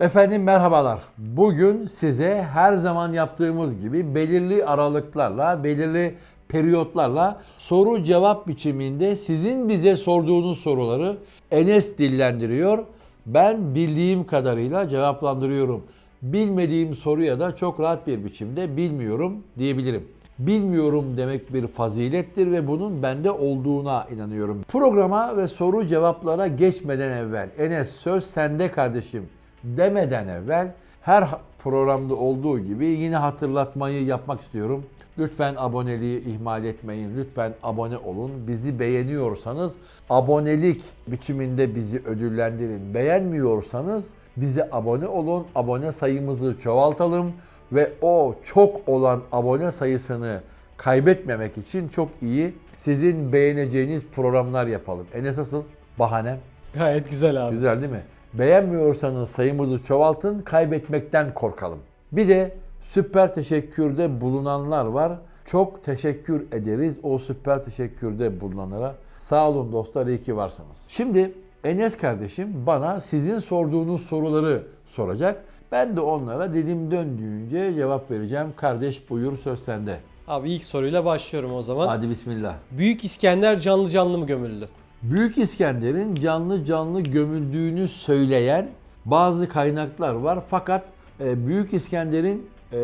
Efendim merhabalar. Bugün size her zaman yaptığımız gibi belirli aralıklarla, belirli periyotlarla soru cevap biçiminde sizin bize sorduğunuz soruları Enes dillendiriyor. Ben bildiğim kadarıyla cevaplandırıyorum. Bilmediğim soruya da çok rahat bir biçimde bilmiyorum diyebilirim. Bilmiyorum demek bir fazilettir ve bunun bende olduğuna inanıyorum. Programa ve soru cevaplara geçmeden evvel Enes söz sende kardeşim demeden evvel her programda olduğu gibi yine hatırlatmayı yapmak istiyorum. Lütfen aboneliği ihmal etmeyin. Lütfen abone olun. Bizi beğeniyorsanız abonelik biçiminde bizi ödüllendirin. Beğenmiyorsanız bize abone olun. Abone sayımızı çoğaltalım ve o çok olan abone sayısını kaybetmemek için çok iyi sizin beğeneceğiniz programlar yapalım. Enes nasıl? Bahanem. Gayet güzel abi. Güzel değil mi? Beğenmiyorsanız sayımızı çoğaltın, kaybetmekten korkalım. Bir de süper teşekkürde bulunanlar var. Çok teşekkür ederiz o süper teşekkürde bulunanlara. Sağ olun dostlar, iyi ki varsınız. Şimdi Enes kardeşim bana sizin sorduğunuz soruları soracak. Ben de onlara dilim döndüğünce cevap vereceğim. Kardeş buyur söz sende. Abi ilk soruyla başlıyorum o zaman. Hadi bismillah. Büyük İskender canlı canlı mı gömüldü? Büyük İskender'in canlı canlı gömüldüğünü söyleyen bazı kaynaklar var. Fakat e, Büyük İskender'in e,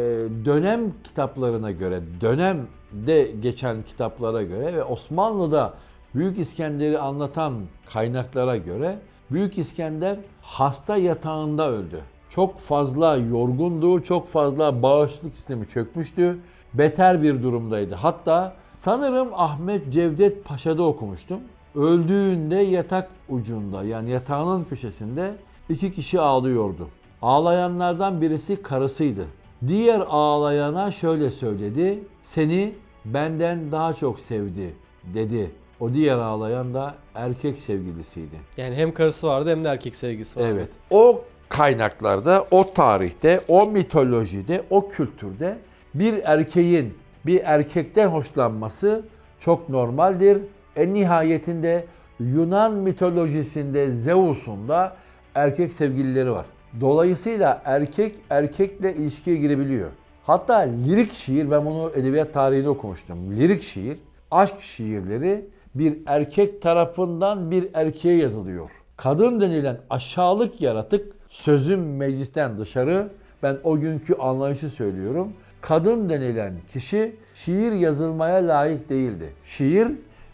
dönem kitaplarına göre, dönemde geçen kitaplara göre ve Osmanlı'da Büyük İskender'i anlatan kaynaklara göre Büyük İskender hasta yatağında öldü. Çok fazla yorgundu, çok fazla bağışıklık sistemi çökmüştü. Beter bir durumdaydı. Hatta sanırım Ahmet Cevdet Paşa'da okumuştum. Öldüğünde yatak ucunda yani yatağının köşesinde iki kişi ağlıyordu. Ağlayanlardan birisi karısıydı. Diğer ağlayana şöyle söyledi. Seni benden daha çok sevdi dedi. O diğer ağlayan da erkek sevgilisiydi. Yani hem karısı vardı hem de erkek sevgisi vardı. Evet. O kaynaklarda, o tarihte, o mitolojide, o kültürde bir erkeğin bir erkekten hoşlanması çok normaldir. En nihayetinde Yunan mitolojisinde Zeus'un da erkek sevgilileri var. Dolayısıyla erkek erkekle ilişkiye girebiliyor. Hatta lirik şiir, ben bunu edebiyat tarihinde okumuştum. Lirik şiir, aşk şiirleri bir erkek tarafından bir erkeğe yazılıyor. Kadın denilen aşağılık yaratık sözüm meclisten dışarı ben o günkü anlayışı söylüyorum. Kadın denilen kişi şiir yazılmaya layık değildi. Şiir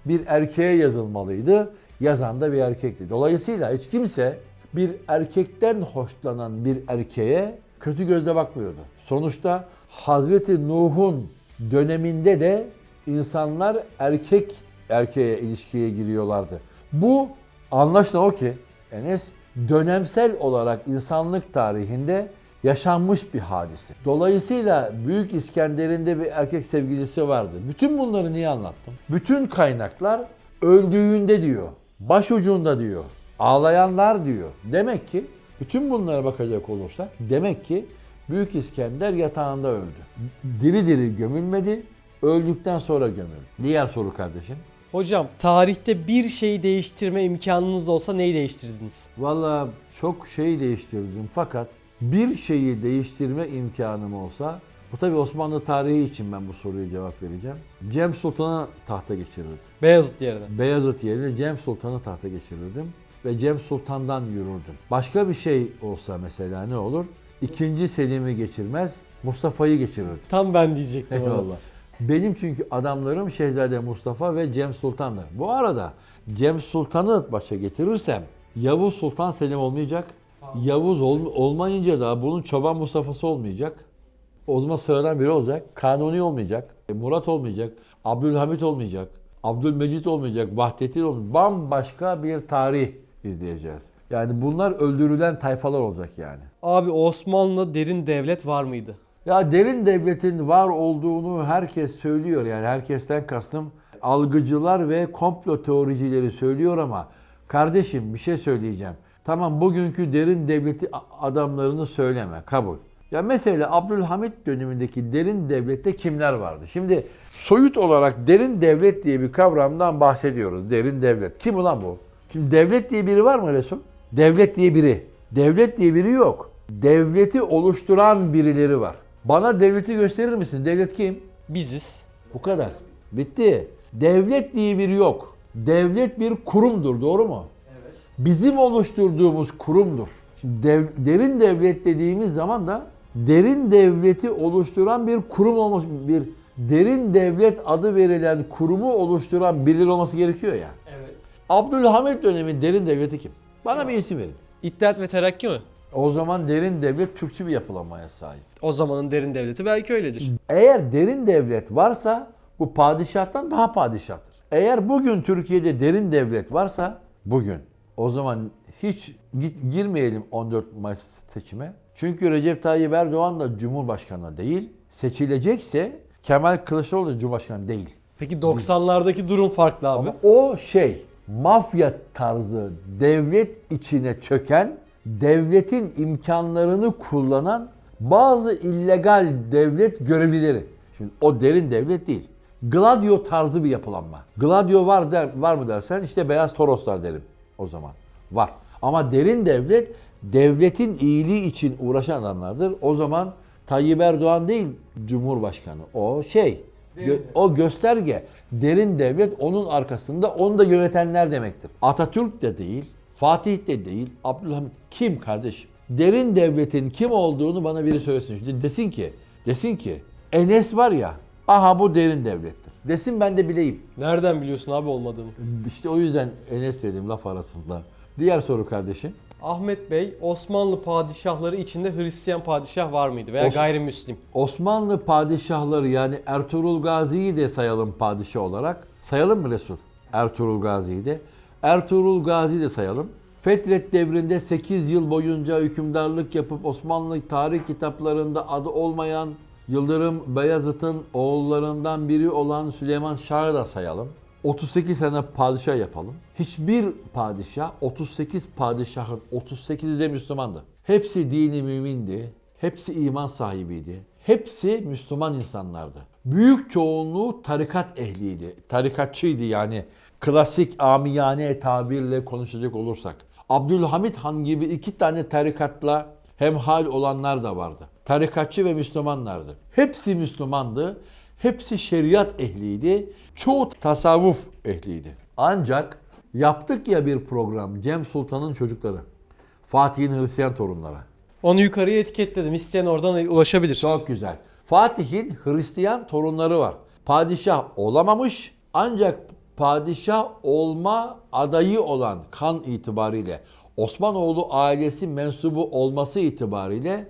bir erkeğe yazılmalıydı. Yazan da bir erkekti. Dolayısıyla hiç kimse bir erkekten hoşlanan bir erkeğe kötü gözle bakmıyordu. Sonuçta Hazreti Nuh'un döneminde de insanlar erkek erkeğe ilişkiye giriyorlardı. Bu anlaşılan o ki Enes dönemsel olarak insanlık tarihinde yaşanmış bir hadise. Dolayısıyla Büyük İskender'in de bir erkek sevgilisi vardı. Bütün bunları niye anlattım? Bütün kaynaklar öldüğünde diyor, başucunda diyor, ağlayanlar diyor. Demek ki bütün bunlara bakacak olursak demek ki Büyük İskender yatağında öldü. Diri diri gömülmedi, öldükten sonra gömüldü. Diğer soru kardeşim. Hocam tarihte bir şeyi değiştirme imkanınız olsa neyi değiştirdiniz? Valla çok şey değiştirdim fakat bir şeyi değiştirme imkanım olsa bu tabi Osmanlı tarihi için ben bu soruya cevap vereceğim. Cem Sultan'ı tahta geçirirdim. Beyazıt yerine. Beyazıt yerine Cem Sultan'ı tahta geçirirdim ve Cem Sultan'dan yürürdüm. Başka bir şey olsa mesela ne olur? İkinci Selim'i geçirmez, Mustafa'yı geçirirdim. Tam ben diyecektim. Eyvallah. Benim çünkü adamlarım Şehzade Mustafa ve Cem Sultan'dır. Bu arada Cem Sultan'ı başa getirirsem Yavuz Sultan Selim olmayacak. Yavuz ol- olmayınca da bunun Çoban Mustafa'sı olmayacak. O zaman sıradan biri olacak. Kanuni olmayacak. e, Murat olmayacak. Abdülhamit olmayacak. Abdülmecit olmayacak. Vahdettin olmayacak. Bambaşka bir tarih izleyeceğiz. Yani bunlar öldürülen tayfalar olacak yani. Abi Osmanlı derin devlet var mıydı? Ya derin devletin var olduğunu herkes söylüyor yani herkesten kastım algıcılar ve komplo teoricileri söylüyor ama kardeşim bir şey söyleyeceğim. Tamam bugünkü derin devleti adamlarını söyleme kabul. Ya mesela Abdülhamit dönemindeki derin devlette kimler vardı? Şimdi soyut olarak derin devlet diye bir kavramdan bahsediyoruz. Derin devlet. Kim ulan bu? Şimdi devlet diye biri var mı Resul? Devlet diye biri. Devlet diye biri yok. devleti oluşturan birileri var. Bana devleti gösterir misin? Devlet kim? Biziz. Bu kadar. Bitti. Devlet diye biri yok. Devlet bir kurumdur, doğru mu? Bizim oluşturduğumuz kurumdur. Şimdi dev- derin devlet dediğimiz zaman da derin devleti oluşturan bir kurum olması, bir derin devlet adı verilen kurumu oluşturan birileri olması gerekiyor ya. Evet. Abdülhamit dönemin derin devleti kim? Bana bir isim verin. İttihat ve Terakki mi? O zaman derin devlet Türkçü bir yapılanmaya sahip. O zamanın derin devleti belki öyledir. Eğer derin devlet varsa bu padişahtan daha padişahtır. Eğer bugün Türkiye'de derin devlet varsa bugün o zaman hiç git, girmeyelim 14 Mayıs seçime. Çünkü Recep Tayyip Erdoğan da Cumhurbaşkanı değil. Seçilecekse Kemal Kılıçdaroğlu da Cumhurbaşkanı değil. Peki 90'lardaki durum farklı abi. Ama o şey mafya tarzı devlet içine çöken, devletin imkanlarını kullanan bazı illegal devlet görevlileri. Şimdi o derin devlet değil. Gladio tarzı bir yapılanma. Gladio var der, var mı dersen işte beyaz toroslar derim o zaman. Var. Ama derin devlet devletin iyiliği için uğraşan adamlardır. O zaman Tayyip Erdoğan değil Cumhurbaşkanı. O şey Gö- o gösterge derin devlet onun arkasında onu da yönetenler demektir. Atatürk de değil, Fatih de değil, Abdülhamit kim kardeşim? Derin devletin kim olduğunu bana biri söylesin. Şimdi desin ki, desin ki Enes var ya, aha bu derin devlettir. Desin ben de bileyim. Nereden biliyorsun abi olmadığını? İşte o yüzden Enes dedim laf arasında. Diğer soru kardeşim. Ahmet Bey, Osmanlı padişahları içinde Hristiyan padişah var mıydı veya Os- gayrimüslim? Osmanlı padişahları yani Ertuğrul Gazi'yi de sayalım padişah olarak. Sayalım mı Resul? Ertuğrul Gazi'yi de. Ertuğrul Gazi de sayalım. Fetret devrinde 8 yıl boyunca hükümdarlık yapıp Osmanlı tarih kitaplarında adı olmayan Yıldırım Beyazıt'ın oğullarından biri olan Süleyman Şah'ı da sayalım. 38 sene padişah yapalım. Hiçbir padişah 38 padişahın 38'i de Müslümandı. Hepsi dini mümindi. Hepsi iman sahibiydi. Hepsi Müslüman insanlardı. Büyük çoğunluğu tarikat ehliydi. Tarikatçıydı yani. Klasik amiyane tabirle konuşacak olursak. Abdülhamit Han gibi iki tane tarikatla hemhal olanlar da vardı. Tarikatçı ve Müslümanlardı. Hepsi Müslümandı. Hepsi şeriat ehliydi. Çoğu tasavvuf ehliydi. Ancak yaptık ya bir program Cem Sultan'ın çocukları. Fatih'in Hristiyan torunları. Onu yukarıya etiketledim. İsteyen oradan ulaşabilir. Çok güzel. Fatih'in Hristiyan torunları var. Padişah olamamış ancak padişah olma adayı olan kan itibariyle Osmanoğlu ailesi mensubu olması itibariyle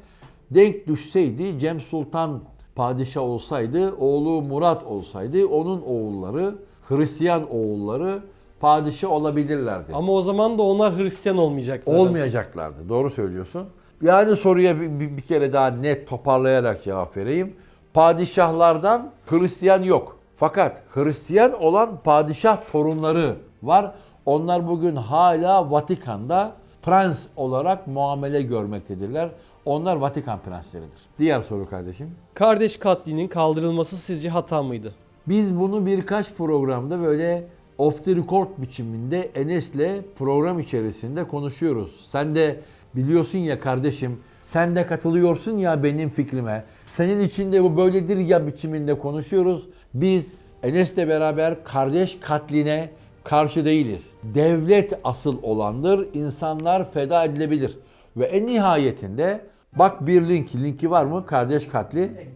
denk düşseydi Cem Sultan padişah olsaydı, oğlu Murat olsaydı onun oğulları, Hristiyan oğulları padişah olabilirlerdi. Ama o zaman da onlar Hristiyan olmayacak zaten. Olmayacaklardı. Doğru söylüyorsun. Yani soruya bir, bir- bir kere daha net toparlayarak cevap vereyim. Padişahlardan Hristiyan yok. Fakat Hristiyan olan padişah torunları var. Onlar bugün hala Vatikan'da prens olarak muamele görmektedirler. Onlar Vatikan prensleridir. Diğer soru kardeşim. Kardeş katlinin kaldırılması sizce hata mıydı? Biz bunu birkaç programda böyle off the record biçiminde Enes'le program içerisinde konuşuyoruz. Sen de biliyorsun ya kardeşim, sen de katılıyorsun ya benim fikrime. Senin için de bu böyledir ya biçiminde konuşuyoruz. Biz Enes'le beraber kardeş katline karşı değiliz. Devlet asıl olandır. İnsanlar feda edilebilir. Ve en nihayetinde bak bir link, linki var mı? Kardeş katli.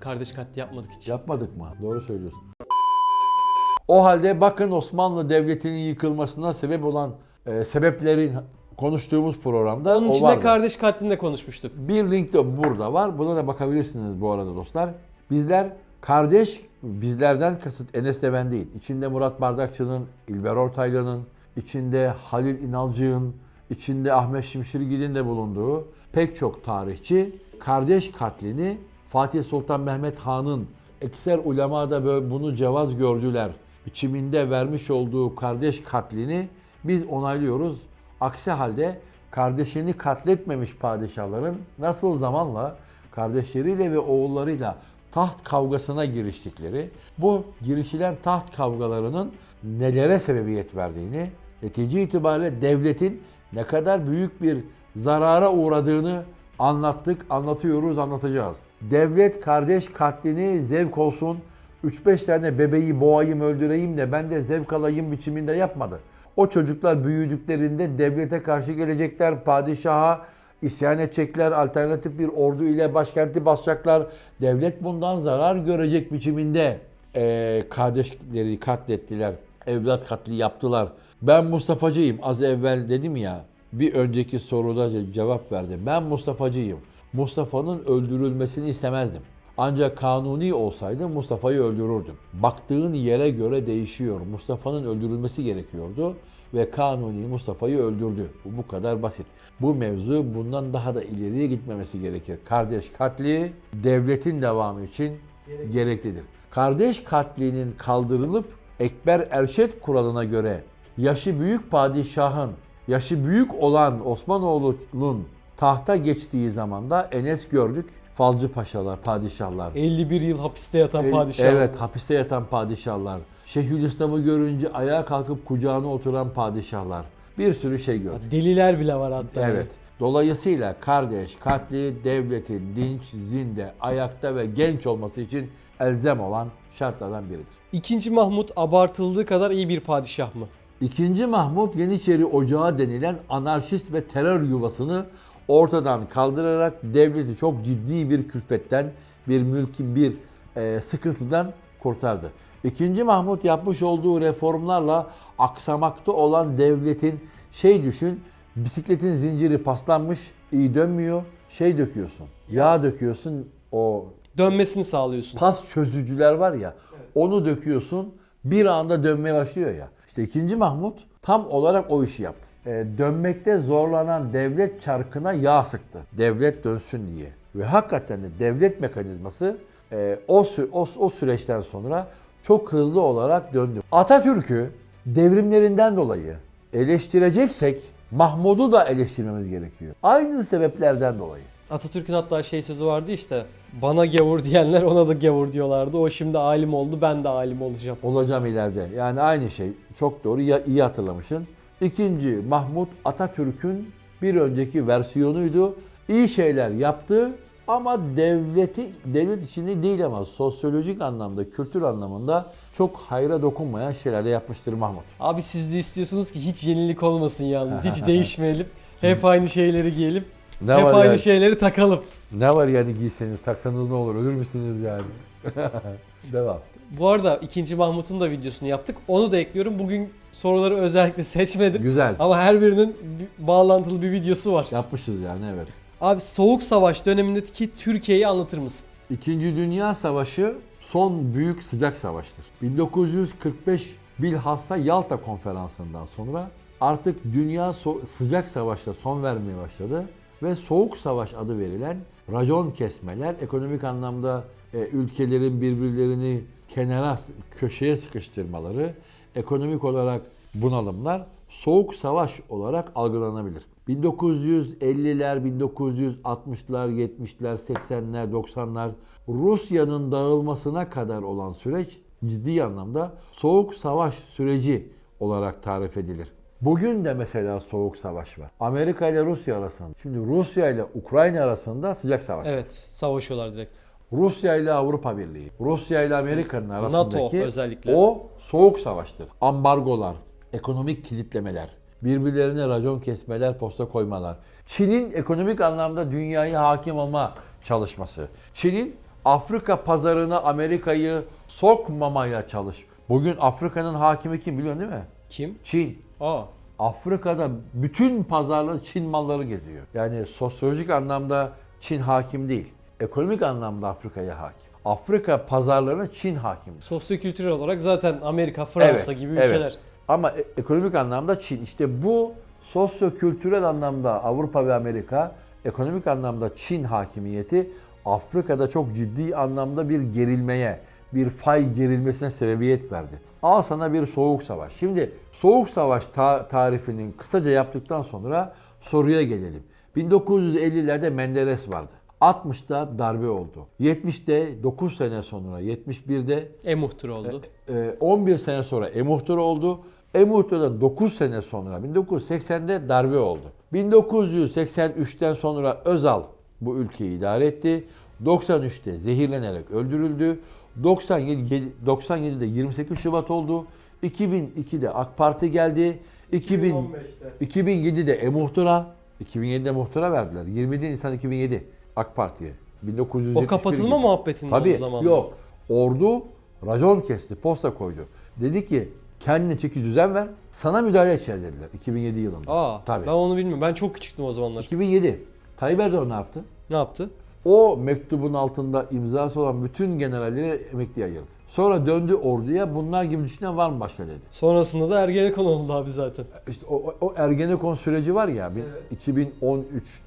Kardeş katli yapmadık hiç. Yapmadık mı? Doğru söylüyorsun. O halde bakın Osmanlı Devleti'nin yıkılmasına sebep olan e, sebeplerin konuştuğumuz programda Onun o vardı. kardeş katlinde konuşmuştuk. Bir link de burada var. Buna da bakabilirsiniz bu arada dostlar. Bizler kardeş, bizlerden kasıt Enes de ben değil. İçinde Murat Bardakçı'nın, İlber Ortaylı'nın, içinde Halil İnalcık'ın, içinde Ahmet Şimşirgil'in de bulunduğu pek çok tarihçi kardeş katlini Fatih Sultan Mehmet Han'ın ekser ulema da böyle bunu cevaz gördüler. Biçiminde vermiş olduğu kardeş katlini biz onaylıyoruz. Aksi halde kardeşini katletmemiş padişahların nasıl zamanla kardeşleriyle ve oğullarıyla taht kavgasına giriştikleri, bu girişilen taht kavgalarının nelere sebebiyet verdiğini, netice itibariyle devletin ne kadar büyük bir zarara uğradığını Anlattık, anlatıyoruz, anlatacağız. Devlet kardeş katlini zevk olsun, 3-5 tane bebeği boğayım öldüreyim de ben de zevk alayım biçiminde yapmadı. O çocuklar büyüdüklerinde devlete karşı gelecekler, padişaha isyan edecekler, alternatif bir ordu ile başkenti basacaklar. Devlet bundan zarar görecek biçiminde eee, kardeşleri katlettiler, evlat katli yaptılar. Ben Mustafa'cıyım az evvel dedim ya bir önceki soruda cevap verdim. Ben Mustafa'cıyım. Mustafa'nın öldürülmesini istemezdim. Ancak kanuni olsaydı Mustafa'yı öldürürdüm. Baktığın yere göre değişiyor. Mustafa'nın öldürülmesi gerekiyordu ve kanuni Mustafa'yı öldürdü. Bu bu kadar basit. Bu mevzu bundan daha da ileriye gitmemesi gerekir. Kardeş katli devletin devamı için gereklidir. Kardeş katlinin kaldırılıp Ekber Erşet kuralına göre yaşı büyük padişahın yaşı büyük olan Osmanoğlu'nun tahta geçtiği zamanda Enes gördük. Falcı paşalar, padişahlar. 51 yıl hapiste yatan E, padişah. Evet, hapiste yatan padişahlar. Şeyhülislam'ı görünce ayağa kalkıp kucağına oturan padişahlar. Bir sürü şey gördük. Deliler bile var hatta. Evet. Dolayısıyla kardeş, katli, devletin dinç, zinde, ayakta ve genç olması için elzem olan şartlardan biridir. İkinci Mahmut abartıldığı kadar iyi bir padişah mı? İkinci Mahmut Yeniçeri Ocağı denilen anarşist ve terör yuvasını ortadan kaldırarak devleti çok ciddi bir külfetten, bir mülki bir e, sıkıntıdan kurtardı. İkinci Mahmut yapmış olduğu reformlarla aksamakta olan devletin şey düşün, bisikletin zinciri paslanmış, iyi dönmüyor, şey döküyorsun, yağ döküyorsun, o Dönmesini sağlıyorsun. pas çözücüler var ya onu döküyorsun bir anda dönmeye başlıyor ya. İşte 2. Mahmut tam olarak o işi yaptı. Ee, dönmekte zorlanan devlet çarkına yağ sıktı. Devlet dönsün diye. Ve hakikaten de devlet mekanizması e, o, sü- o, o süreçten sonra çok hızlı olarak döndü. Atatürk'ü devrimlerinden dolayı eleştireceksek Mahmud'u da eleştirmemiz gerekiyor. Aynı sebeplerden dolayı. Atatürk'ün hatta şey sözü vardı işte. Bana gavur diyenler ona da gavur diyorlardı. O şimdi alim oldu ben de alim olacağım. olacağım ileride. Yani aynı şey. Çok doğru. Ya, iyi hatırlamışsın. İkinci Mahmut Atatürk'ün bir önceki versiyonuydu. İyi şeyler yaptı ama devleti devlet içinde değil ama sosyolojik anlamda, kültür anlamında çok hayra dokunmayan şeyler yapmıştır Mahmut. Abi siz de istiyorsunuz ki hiç yenilik olmasın yalnız. Hiç değişmeyelim. Hep aynı şeyleri giyelim. Ne Hep var aynı yani? şeyleri takalım. Ne var yani giyseniz, taksanız ne olur? Ölür müsünüz yani? Devam. Bu arada 2. Mahmut'un da videosunu yaptık. Onu da ekliyorum. Bugün soruları özellikle seçmedim. Güzel. Ama her birinin bir- bağlantılı bir videosu var. Yapmışız yani evet. Abi Soğuk Savaş dönemindeki Türkiye'yi anlatır mısın? İkinci Dünya Savaşı son büyük sıcak savaştır. 1945 bilhassa Yalta Konferansı'ndan sonra artık dünya so- sıcak savaşta son vermeye başladı ve Soğuk Savaş adı verilen racon kesmeler, ekonomik anlamda e, ülkelerin birbirlerini kenara, köşeye sıkıştırmaları, ekonomik olarak bunalımlar Soğuk Savaş olarak algılanabilir. 1950'ler, 1960'lar, 70'ler, 80'ler, 90'lar Rusya'nın dağılmasına kadar olan süreç ciddi anlamda Soğuk Savaş süreci olarak tarif edilir. Bugün de mesela Soğuk Savaş var. Amerika ile Rusya arasında. Şimdi Rusya ile Ukrayna arasında sıcak savaş. var. Evet, savaşıyorlar direkt. Rusya ile Avrupa Birliği, Rusya ile Amerika'nın arasındaki özellikle. o soğuk savaştır. Ambargolar, ekonomik kilitlemeler, birbirlerine racon kesmeler, posta koymalar. Çin'in ekonomik anlamda dünyaya hakim olma çalışması. Çin'in Afrika pazarına Amerika'yı sokmamaya çalış. Bugün Afrika'nın hakimi kim biliyorsun değil mi? Kim? Çin. Aa, Afrika'da bütün pazarları Çin malları geziyor. Yani sosyolojik anlamda Çin hakim değil. Ekonomik anlamda Afrika'ya hakim. Afrika pazarlarına Çin hakim. sosyokültürel olarak zaten Amerika, Fransa gibi ülkeler. Ama e- ekonomik anlamda Çin. İşte bu sosyo-kültürel anlamda Avrupa ve Amerika, ekonomik anlamda Çin hakimiyeti Afrika'da çok ciddi anlamda bir gerilmeye, bir fay gerilmesine sebebiyet verdi. Al sana bir soğuk savaş. Şimdi soğuk savaş ta- tarifinin kısaca yaptıktan sonra soruya gelelim. 1950'lerde Menderes vardı. 60'da darbe oldu. 70'de 9 sene sonra, 71'de E-muhtur oldu. e, 11 sene sonra Emuhtur oldu. Emuhtur'da 9 sene sonra 1980'de darbe oldu. 1983'ten sonra Özal bu ülkeyi idare etti. 93'te zehirlenerek öldürüldü. 97 97'de 28 Şubat oldu. 2002'de AK Parti geldi. 2000 2007'de e-muhtıra 2007'de muhtıra verdiler. 27 Nisan 2007 AK Parti'ye. 1971 O kapatılma gibi. muhabbetinde Tabii o zaman. yok. Ordu racon kesti, posta koydu. Dedi ki kendine çeki düzen ver, sana müdahale edeceğiz dediler 2007 yılında. Aa, Tabii. ben onu bilmiyorum. Ben çok küçüktüm o zamanlar. 2007. Tayyip Erdoğan ne yaptı? Ne yaptı? O mektubun altında imzası olan bütün generalleri emekliye ayırdı. Sonra döndü orduya bunlar gibi düşünen var mı başka dedi. Sonrasında da Ergenekon oldu abi zaten. İşte o, o, Ergenekon süreci var ya Evet. 2013,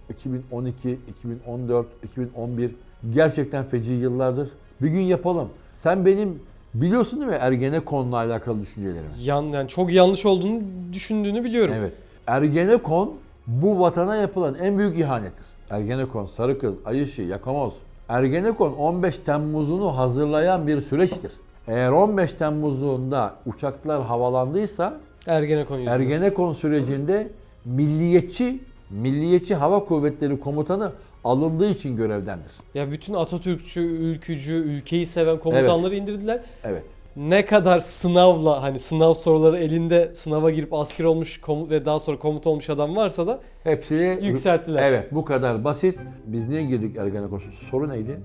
2012, 2014, 2011 gerçekten feci yıllardır. Bir gün yapalım. Sen benim biliyorsun değil mi Ergenekon'la alakalı düşüncelerimi? Yan, yani çok yanlış olduğunu düşündüğünü biliyorum. Evet. Ergenekon bu vatana yapılan en büyük ihanettir. Ergenekon, Sarıkız, Ayışı, Yakamoz. Ergenekon 15 Temmuz'unu hazırlayan bir süreçtir. Eğer 15 Temmuz'unda uçaklar havalandıysa Ergenekon yüzünden. Ergenekon sürecinde milliyetçi Milliyetçi Hava Kuvvetleri Komutanı alındığı için görevdendir. ya bütün Atatürkçü, ülkücü, ülkeyi seven komutanları indirdiler. Evet. Ne kadar sınavla hani sınav soruları elinde sınava girip asker olmuş komu- ve daha sonra komuta olmuş adam varsa da Hepsini Yükselttiler. Evet, bu kadar basit. Biz niye girdik Ergenekon? Soru neydi?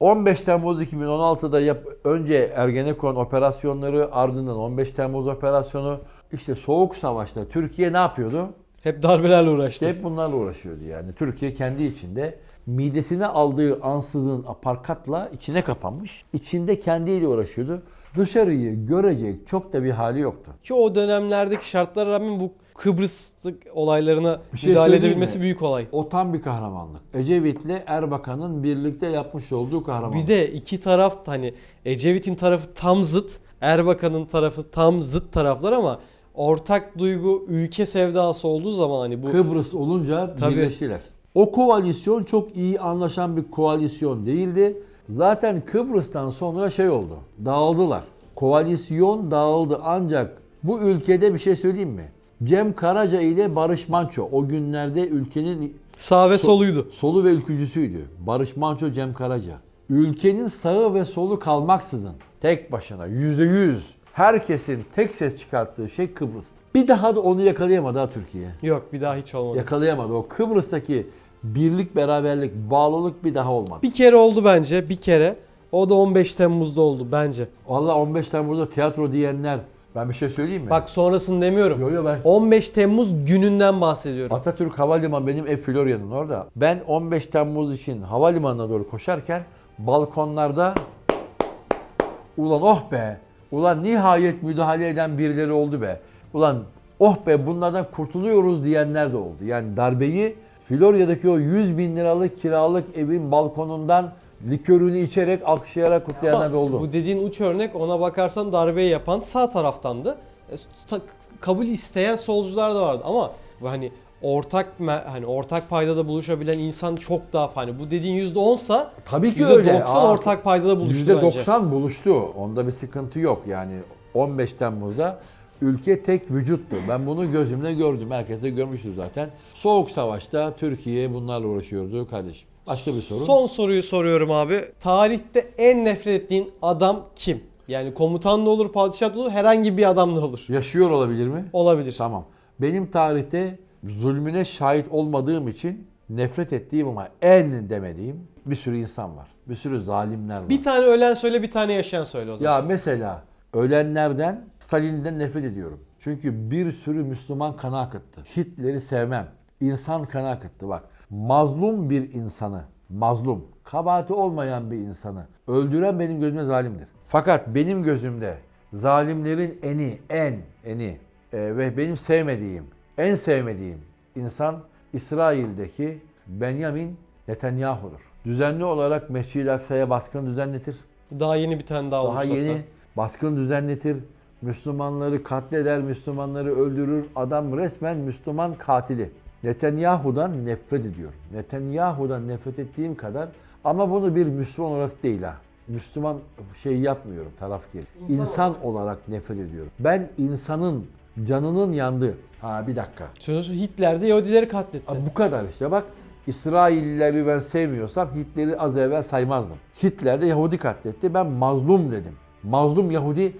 15 Temmuz 2016'da yap, önce Ergenekon operasyonları ardından 15 Temmuz operasyonu işte Soğuk Savaş'ta Türkiye ne yapıyordu? Hep darbelerle uğraştı. İşte hep bunlarla uğraşıyordu yani. Türkiye kendi içinde midesine aldığı ansızın aparkatla içine kapanmış. İçinde kendiyle uğraşıyordu. Dışarıyı görecek çok da bir hali yoktu. Ki o dönemlerdeki şartlara rağmen bu Kıbrıs olaylarına Bir şey müdahale edebilmesi mi? büyük olay. O tam bir kahramanlık. Ecevit'le Erbakan'ın birlikte yapmış olduğu kahramanlık. Bir de iki taraf hani Ecevit'in tarafı tam zıt, Erbakan'ın tarafı tam zıt taraflar ama ortak duygu ülke sevdası olduğu zaman hani bu Kıbrıs olunca Tabii. birleştiler. O koalisyon çok iyi anlaşan bir koalisyon değildi. Zaten Kıbrıs'tan sonra şey oldu. Dağıldılar. Koalisyon dağıldı ancak bu ülkede bir şey söyleyeyim mi? Cem Karaca ile Barış Manço o günlerde ülkenin sağ ve So- soluydu. solu ve ülkücüsüydü. Barış Manço, Cem Karaca. Ülkenin sağı ve solu kalmaksızın tek başına yüzde yüz herkesin tek ses çıkarttığı şey Kıbrıs'tı. Bir daha da onu yakalayamadı ha Türkiye. Yok bir daha hiç olmadı. Yakalayamadı. O Kıbrıs'taki birlik, beraberlik, bağlılık bir daha olmadı. Bir kere oldu bence, bir kere. O da 15 Temmuz'da oldu bence. Valla 15 Temmuz'da tiyatro diyenler ben bir şey söyleyeyim mi? Bak sonrasını demiyorum. Yo yo ben 15 Temmuz gününden bahsediyorum. Atatürk Havalimanı benim ev Florya'nın orada. Ben 15 Temmuz için havalimanına doğru koşarken balkonlarda ulan oh be ulan nihayet müdahale eden birileri oldu be. Ulan oh be bunlardan kurtuluyoruz diyenler de oldu. Yani darbeyi Florya'daki o 100 bin liralık kiralık evin balkonundan likörünü içerek alkışlayarak kutlayanlar da oldu. Bu dediğin uç örnek ona bakarsan darbeyi yapan sağ taraftandı. E, kabul isteyen solcular da vardı ama hani ortak hani ortak paydada buluşabilen insan çok daha hani bu dediğin %10'sa Tabii ki %90 öyle. Aa, ortak paydada buluştu bence. %90 buluştu. Onda bir sıkıntı yok. Yani 15 Temmuz'da ülke tek vücuttu. Ben bunu gözümle gördüm. Herkes de görmüştür zaten. Soğuk Savaş'ta Türkiye bunlarla uğraşıyordu kardeşim. Başka bir soru. Son soruyu soruyorum abi. Tarihte en nefret ettiğin adam kim? Yani komutan da olur, padişah da olur, herhangi bir adam da olur. Yaşıyor olabilir mi? Olabilir. Tamam. Benim tarihte zulmüne şahit olmadığım için nefret ettiğim ama en demediğim bir sürü insan var. Bir sürü zalimler var. Bir tane ölen söyle, bir tane yaşayan söyle o zaman. Ya mesela ölenlerden Stalin'den nefret ediyorum. Çünkü bir sürü Müslüman kana akıttı. Hitler'i sevmem. İnsan kana akıttı bak. Mazlum bir insanı, mazlum, kabahati olmayan bir insanı öldüren benim gözüme zalimdir. Fakat benim gözümde zalimlerin eni, en, eni e, ve benim sevmediğim, en sevmediğim insan İsrail'deki Benjamin Netanyahu'dur. Düzenli olarak Mescid-i Aksa'ya baskın düzenletir. Daha yeni bir tane daha, Daha olmuş yeni hatta. baskın düzenletir. Müslümanları katleder, Müslümanları öldürür. Adam resmen Müslüman katili. Netanyahu'dan nefret ediyorum. Netanyahu'dan nefret ettiğim kadar ama bunu bir Müslüman olarak değil ha. Müslüman şey yapmıyorum tarafkir. İnsan İnsan, olarak nefret ediyorum. Ben insanın canının yandığı. Ha bir dakika. Sözü Hitler de Yahudileri katletti. Abi bu kadar işte bak İsraillileri ben sevmiyorsam Hitler'i az evvel saymazdım. Hitler de Yahudi katletti. Ben mazlum dedim. Mazlum Yahudi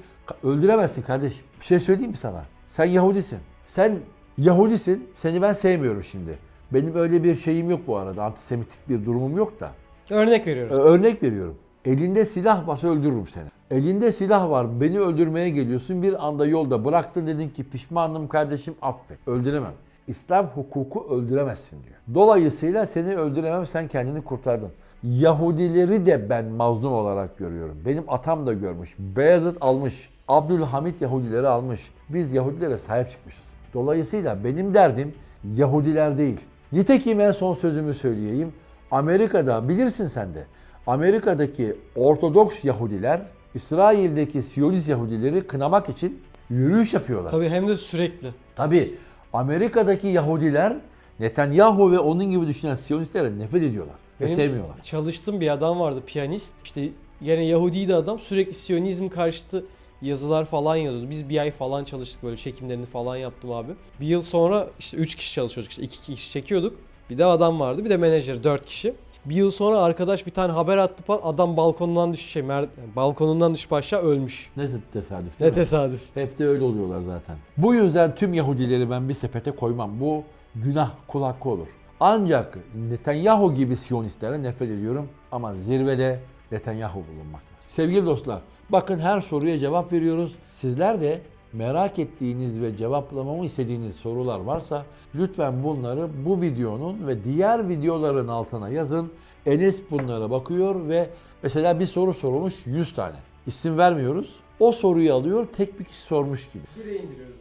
öldüremezsin kardeşim. Bir şey söyleyeyim mi sana? Sen Yahudisin. Sen Yahudisin. Seni ben sevmiyorum şimdi. Benim öyle bir şeyim yok bu arada. Antisemitik bir durumum yok da. Örnek veriyoruz. Örnek veriyorum. Elinde silah varsa öldürürüm seni. Elinde silah var, beni öldürmeye geliyorsun. Bir anda yolda bıraktın dedin ki pişmanım kardeşim affet. Öldüremem. İslam hukuku öldüremezsin diyor. Dolayısıyla seni öldüremem sen kendini kurtardın. Yahudileri de ben mazlum olarak görüyorum. Benim atam da görmüş. Beyazıt almış. Abdülhamit Yahudileri almış. Biz Yahudilere sahip çıkmışız. Dolayısıyla benim derdim Yahudiler değil. Nitekim en son sözümü söyleyeyim. Amerika'da bilirsin sen de. Amerika'daki Ortodoks Yahudiler İsrail'deki Siyonist Yahudileri kınamak için yürüyüş yapıyorlar. Tabii hem de sürekli. Tabii Amerika'daki Yahudiler Netanyahu ve onun gibi düşünen Siyonistlere nefret ediyorlar ve Benim sevmiyorlar. Çalıştığım bir adam vardı piyanist. İşte yine Yahudiydi adam. Sürekli Siyonizm karşıtı yazılar falan yazıyordu. Biz bir ay falan çalıştık böyle çekimlerini falan yaptım abi. Bir yıl sonra işte 3 kişi çalışıyorduk işte 2 kişi çekiyorduk. Bir de adam vardı bir de menajer 4 kişi. Bir yıl sonra arkadaş bir tane haber attı falan adam balkonundan düş şey mer- balkonundan düşüp aşağı ölmüş. Ne tesadüf Ne değil mi? tesadüf. Hep de öyle oluyorlar zaten. Bu yüzden tüm Yahudileri ben bir sepete koymam. Bu günah kul hakkı olur. Ancak Netanyahu gibi Siyonistlere nefret ediyorum ama zirvede Netanyahu bulunmaktadır. Sevgili dostlar, bakın her soruya cevap veriyoruz. Sizler de merak ettiğiniz ve cevaplamamı istediğiniz sorular varsa lütfen bunları bu videonun ve diğer videoların altına yazın. Enes bunlara bakıyor ve mesela bir soru sorulmuş 100 tane. İsim vermiyoruz. O soruyu alıyor tek bir kişi sormuş gibi.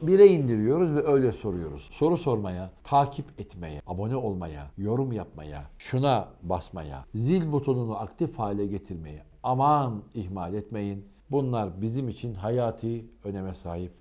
Bire indiriyoruz ve öyle soruyoruz. Soru sormaya, takip etmeye, abone olmaya, yorum yapmaya, şuna basmaya, zil butonunu aktif hale getirmeye aman ihmal etmeyin. Bunlar bizim için hayati öneme sahip.